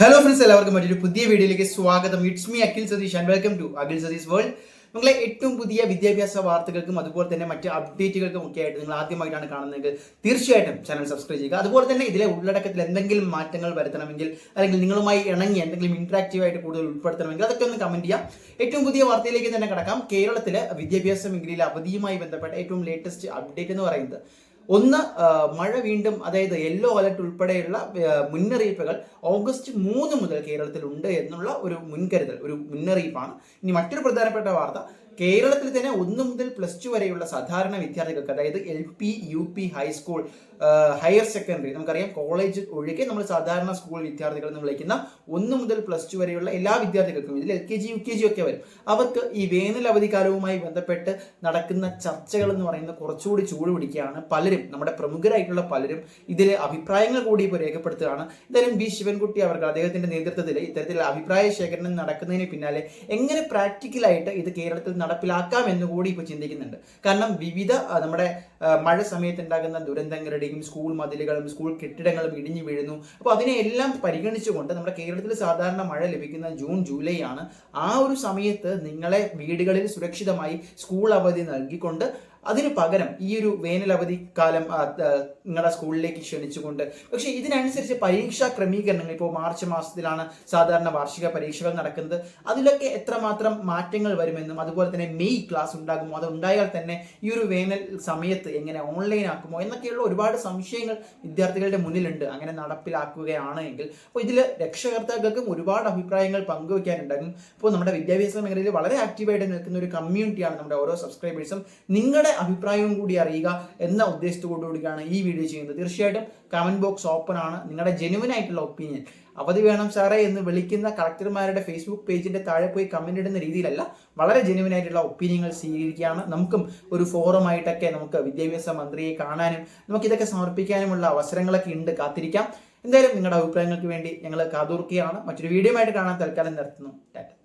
Hello friends എല്ലാവർക്കും മറ്റൊരു പുതിയ വീഡിയോയിലേക്ക് സ്വാഗതം. It's me Akhil Satheesh and welcome to Akhil Satheesh world നിങ്ങളെ ഏറ്റവും പുതിയ വിദ്യാഭ്യാസ വാർത്തകൾക്കും അതുപോലെ തന്നെ മറ്റ് അപ്ഡേറ്റുകൾക്കും ഒക്കെ ആയിട്ട് നിങ്ങൾ ആദ്യമായിട്ടാണ് കാണുന്നതെങ്കിൽ തീർച്ചയായിട്ടും ചാനൽ സബ്സ്ക്രൈബ് ചെയ്യുക. അതുപോലെ തന്നെ ഇതിലെ ഉള്ളടക്കത്തിൽ എന്തെങ്കിലും മാറ്റങ്ങൾ വരുത്തണമെങ്കിൽ അല്ലെങ്കിൽ നിങ്ങളുമായി ഇണങ്ങി എന്തെങ്കിലും ഇന്ററാക്റ്റീവ് ആയിട്ട് കൂടുതൽ ഉൾപ്പെടുത്തണമെങ്കിൽ അതൊക്കെ ഒന്ന് കമന്റ് ചെയ്യാം. ഏറ്റവും പുതിയ വാർത്തയിലേക്ക് തന്നെ കിടക്കാം. കേരളത്തിലെ വിദ്യാഭ്യാസ മേഖലയിൽ അവധിയുമായി ബന്ധപ്പെട്ട ഏറ്റവും ലേറ്റസ്റ്റ് അപ്ഡേറ്റ് എന്ന് പറയുന്നത് ഒന്ന് മഴ വീണ്ടും അതായത് യെല്ലോ അലർട്ട് ഉൾപ്പെടെയുള്ള മുന്നറിയിപ്പുകൾ ഓഗസ്റ്റ് മൂന്ന് മുതൽ കേരളത്തിൽ ഉണ്ട് എന്നുള്ള ഒരു മുൻകരുതൽ ഒരു മുന്നറിയിപ്പാണ്. ഇനി മറ്റൊരു പ്രധാനപ്പെട്ട വാർത്ത കേരളത്തിൽ തന്നെ ഒന്ന് മുതൽ പ്ലസ് ടു വരെയുള്ള സാധാരണ വിദ്യാർത്ഥികൾക്ക് അതായത് L P U P high school higher secondary നമുക്കറിയാം കോളേജ് ഒഴികെ നമ്മൾ സാധാരണ സ്കൂൾ വിദ്യാർത്ഥികൾ എന്ന് വിളിക്കുന്ന ഒന്ന് മുതൽ പ്ലസ് ടു വരെയുള്ള എല്ലാ വിദ്യാർത്ഥികൾക്കും ഇതിൽ L K G U K G ഒക്കെ വരും. അവർക്ക് ഈ വേനൽ അവധിക്കാലവുമായി ബന്ധപ്പെട്ട് നടക്കുന്ന ചർച്ചകൾ എന്ന് പറയുന്നത് കുറച്ചുകൂടി ചൂട് പിടിക്കുകയാണ് പലരും നമ്മുടെ പ്രമുഖരായിട്ടുള്ള പലരും ഇതിൽ അഭിപ്രായങ്ങൾ കൂടി ഇപ്പോൾ രേഖപ്പെടുത്തുകയാണ്. എന്തായാലും ബി ശിവൻകുട്ടി അവർക്ക് അദ്ദേഹത്തിന്റെ നേതൃത്വത്തിൽ ഇത്തരത്തിലുള്ള അഭിപ്രായ ശേഖരണം നടക്കുന്നതിന് പിന്നാലെ എങ്ങനെ പ്രാക്ടിക്കലായിട്ട് ഇത് കേരളത്തിൽ നടപ്പിലാക്കാം എന്ന് കൂടി ഇപ്പോൾ ചിന്തിക്കുന്നുണ്ട്. കാരണം വിവിധ നമ്മുടെ മഴ സമയത്ത് ഉണ്ടാകുന്ന ദുരന്തങ്ങളുടെയും സ്കൂൾ മതിലുകളും സ്കൂൾ കെട്ടിടങ്ങളും ഇടിഞ്ഞു വീഴുന്നു. അപ്പോൾ അതിനെ എല്ലാം പരിഗണിച്ചുകൊണ്ട് നമ്മുടെ കേരളത്തിൽ സാധാരണ മഴ ലഭിക്കുന്ന ജൂൺ ജൂലൈ ആണ് ആ ഒരു സമയത്ത് നിങ്ങളെ വീടുകളിൽ സുരക്ഷിതമായി സ്കൂൾ അവധി നൽകിക്കൊണ്ട് അതിന് പകരം ഈ ഒരു വേനൽ അവധി കാലം നിങ്ങളുടെ സ്കൂളിലേക്ക് ക്ഷണിച്ചുകൊണ്ട്. പക്ഷേ ഇതിനനുസരിച്ച് പരീക്ഷാ ക്രമീകരണങ്ങൾ ഇപ്പോൾ മാർച്ച് മാസത്തിലാണ് സാധാരണ വാർഷിക പരീക്ഷകൾ നടക്കുന്നത്. അതിലൊക്കെ എത്രമാത്രം മാറ്റങ്ങൾ വരുമെന്നും അതുപോലെ തന്നെ മെയ് ക്ലാസ് ഉണ്ടാകുമോ അതുണ്ടായാൽ തന്നെ ഈ ഒരു വേനൽ സമയത്ത് എങ്ങനെ ഓൺലൈൻ ആക്കുമോ എന്നൊക്കെയുള്ള ഒരുപാട് സംശയങ്ങൾ വിദ്യാർത്ഥികളുടെ മുന്നിലുണ്ട്. അങ്ങനെ നടപ്പിലാക്കുകയാണ് എങ്കിൽ. അപ്പോൾ ഇതിൽ രക്ഷകർത്താക്കൾക്കും ഒരുപാട് അഭിപ്രായങ്ങൾ പങ്കുവയ്ക്കാനുണ്ടാകും ഇപ്പോൾ നമ്മുടെ വിദ്യാഭ്യാസ മേഖലയിൽ വളരെ ആക്റ്റീവായിട്ട് നിൽക്കുന്ന ഒരു കമ്മ്യൂണിറ്റിയാണ് നമ്മുടെ ഓരോ സബ്സ്ക്രൈബേഴ്സും നിങ്ങളുടെ അഭിപ്രായവും കൂടി അറിയുക എന്ന ഉദ്ദേശത്തോടുകൂടിയാണ് ഈ വീഡിയോ ചെയ്യുന്നത്. തീർച്ചയായിട്ടും കമന്റ് ബോക്സ് ഓപ്പൺ ആണ്. നിങ്ങളുടെ ജെനുവൻ ആയിട്ടുള്ള ഒപ്പീനിയൻ അവധി വേണം സാറേ എന്ന് വിളിക്കുന്ന കളക്ടർമാരുടെ ഫേസ്ബുക്ക് പേജിന്റെ താഴെ പോയി കമന്റ് ഇടുന്ന രീതിയിലല്ല വളരെ ജെനുവൻ ആയിട്ടുള്ള ഒപ്പീനിയനുകൾ സ്വീകരിക്കുകയാണ്. നമുക്കും ഒരു ഫോറം ആയിട്ടൊക്കെ നമുക്ക് വിദ്യാഭ്യാസ മന്ത്രിയെ കാണാനും നമുക്ക് ഇതൊക്കെ സമർപ്പിക്കാനുമുള്ള അവസരങ്ങളൊക്കെ ഉണ്ട്. കാത്തിരിക്കാം. എന്തായാലും നിങ്ങളുടെ അഭിപ്രായങ്ങൾക്ക് വേണ്ടി ഞങ്ങൾ കാതൂർക്കുകയാണ്. മറ്റൊരു വീഡിയോ ആയിട്ട് കാണാൻ തൽക്കാലം നിർത്തുന്നു. ടാറ്റ